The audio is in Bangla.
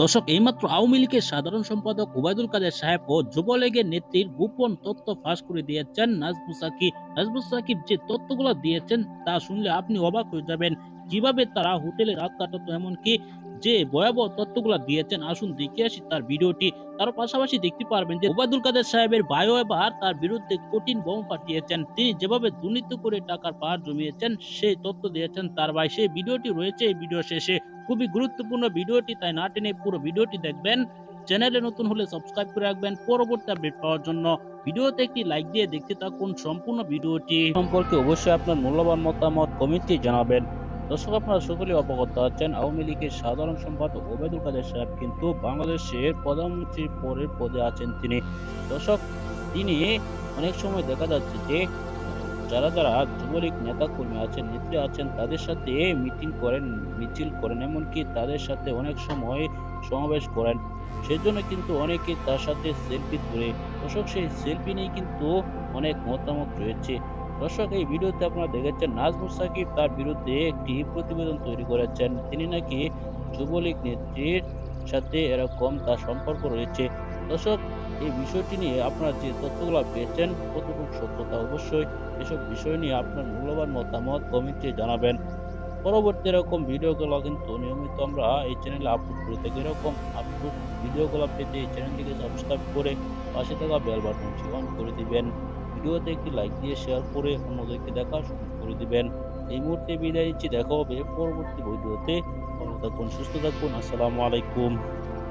দর্শক, এইমাত্র আওয়ামী লীগের সাধারণ সম্পাদক ওবায়দুল কাদের সাহেব ও যুবলীগের নেত্রীর গোপন তথ্য ফাঁস করে দিয়েছেন। নাজমুস সাকিব নাজমুস সাকিব যে তথ্যগুলো দিয়েছেন তা শুনলে আপনি অবাক হয়ে যাবেন। কীভাবে তারা হোটেলে রাত কাটাতো, এমনকি যে ভয়াবহ তথ্যগুলো দিয়েছেন, আসুন দেখে আসি তার ভিডিওটি। তার পাশাপাশি দেখতে পারবেন যে ওবায়দুল কাদের সাহেবের বায়ো এবার তার বিরুদ্ধে কঠিন বোম পাঠিয়েছেন। তিনি যেভাবে দুর্নীতি করে টাকার পাহাড় জমিয়েছেন সেই তথ্য দিয়েছেন তার ভাই। সেই ভিডিওটি রয়েছে এই ভিডিও শেষে। খুবই গুরুত্বপূর্ণ ভিডিওটি, তাই না টেনে পুরো ভিডিওটি দেখবেন। চ্যানেলে নতুন হলে সাবস্ক্রাইব করে রাখবেন পরবর্তী আপডেট পাওয়ার জন্য। ভিডিওতে একটি লাইক দিয়ে দেখতে থাকুন সম্পূর্ণ ভিডিওটি। সম্পর্কে অবশ্যই আপনার মূল্যবান মতামত কমেন্টে জানাবেন। দর্শক, আপনারা সকলে অবগত আছেন, আওয়ামী লীগের সাধারণ সম্পাদক ওবায়দুল কাদের সাহেব কিন্তু বাংলাদেশের প্রধানমন্ত্রীর পরের পদে আছেন তিনি। দর্শক, তিনি অনেক সময় দেখা যাচ্ছে যে যারা যারা যুবলীগ নেতা কর্মী আছেন, নেত্রী আছেন, তাদের সাথে মিটিং করেন, মিছিল করেন, এমনকি তাদের সাথে অনেক সময় সমাবেশ করেন। সেজন্য কিন্তু অনেকে তার সাথে সেলফি তুলে। দর্শক, সেই সেলফি নিয়ে কিন্তু অনেক মতামত রয়েছে। দর্শক, এই ভিডিওতে আপনারা দেখেছেন নাজমুস সাকিব তার বিরুদ্ধে একটি প্রতিবেদন তৈরি করেছেন। তিনি নাকি যুবলীগ নেত্রীর সাথে এরকম তার সম্পর্ক রয়েছে। দর্শক, এই বিষয়টি নিয়ে আপনারা যে তথ্যগুলো পেয়েছেন, কতটুকু সত্যতা অবশ্যই এসব বিষয় নিয়ে আপনার মূল্যবান মতামত কমেন্টে জানাবেন। পরবর্তী এরকম ভিডিওগুলো কিন্তু নিয়মিত আমরা এই চ্যানেলে আপলোড করে থাকি। এরকম আপলোড ভিডিওগুলো পেতে এই চ্যানেলটিকে সাবস্ক্রাইব করে পাশে থাকা বেল বাটনটি অন করে দিবেন। ভিডিওতে একটি লাইক দিয়ে শেয়ার করে অন্যদেরকে দেখা শুরু করে দিবেন। এই মুহূর্তে বিদায় নিচ্ছি। দেখা হবে পরবর্তী ভিডিওতে। ভালো থাকুন সুস্থ থাকুন। আসসালামু আলাইকুম।